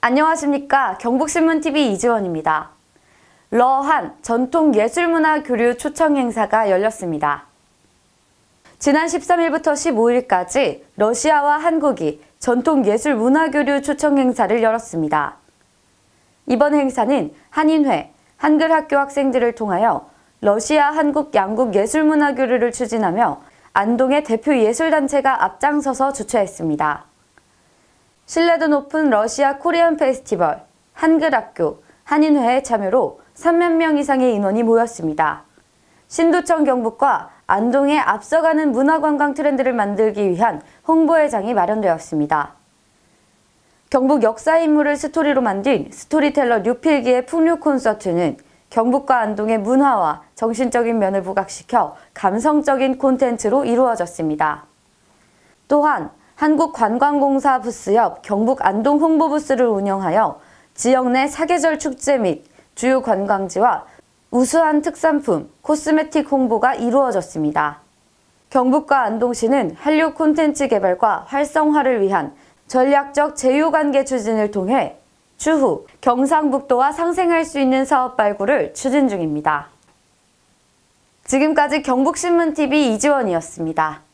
안녕하십니까. 경북신문TV 이지원입니다. 러한 전통예술문화 교류 초청 행사가 열렸습니다. 지난 13일부터 15일까지 러시아와 한국이 전통예술문화 교류 초청 행사를 열었습니다. 이번 행사는 한인회, 한글학교 학생들을 통하여 러시아, 한국 양국 예술문화 교류를 추진하며 안동의 대표 예술단체가 앞장서서 주최했습니다. 신뢰도 높은 러시아 코리안 페스티벌, 한글학교, 한인회의 참여로 3만 명 이상의 인원이 모였습니다. 신도청 경북과 안동의 앞서가는 문화관광 트렌드를 만들기 위한 홍보회장이 마련되었습니다. 경북 역사 인물을 스토리로 만든 스토리텔러 류필기의 풍류 콘서트는 경북과 안동의 문화와 정신적인 면을 부각시켜 감성적인 콘텐츠로 이루어졌습니다. 또한 한국관광공사 부스 옆 경북 안동 홍보 부스를 운영하여 지역 내 사계절 축제 및 주요 관광지와 우수한 특산품, 코스메틱 홍보가 이루어졌습니다. 경북과 안동시는 한류 콘텐츠 개발과 활성화를 위한 전략적 제휴관계 추진을 통해 추후 경상북도와 상생할 수 있는 사업 발굴을 추진 중입니다. 지금까지 경북신문TV 이지원이었습니다.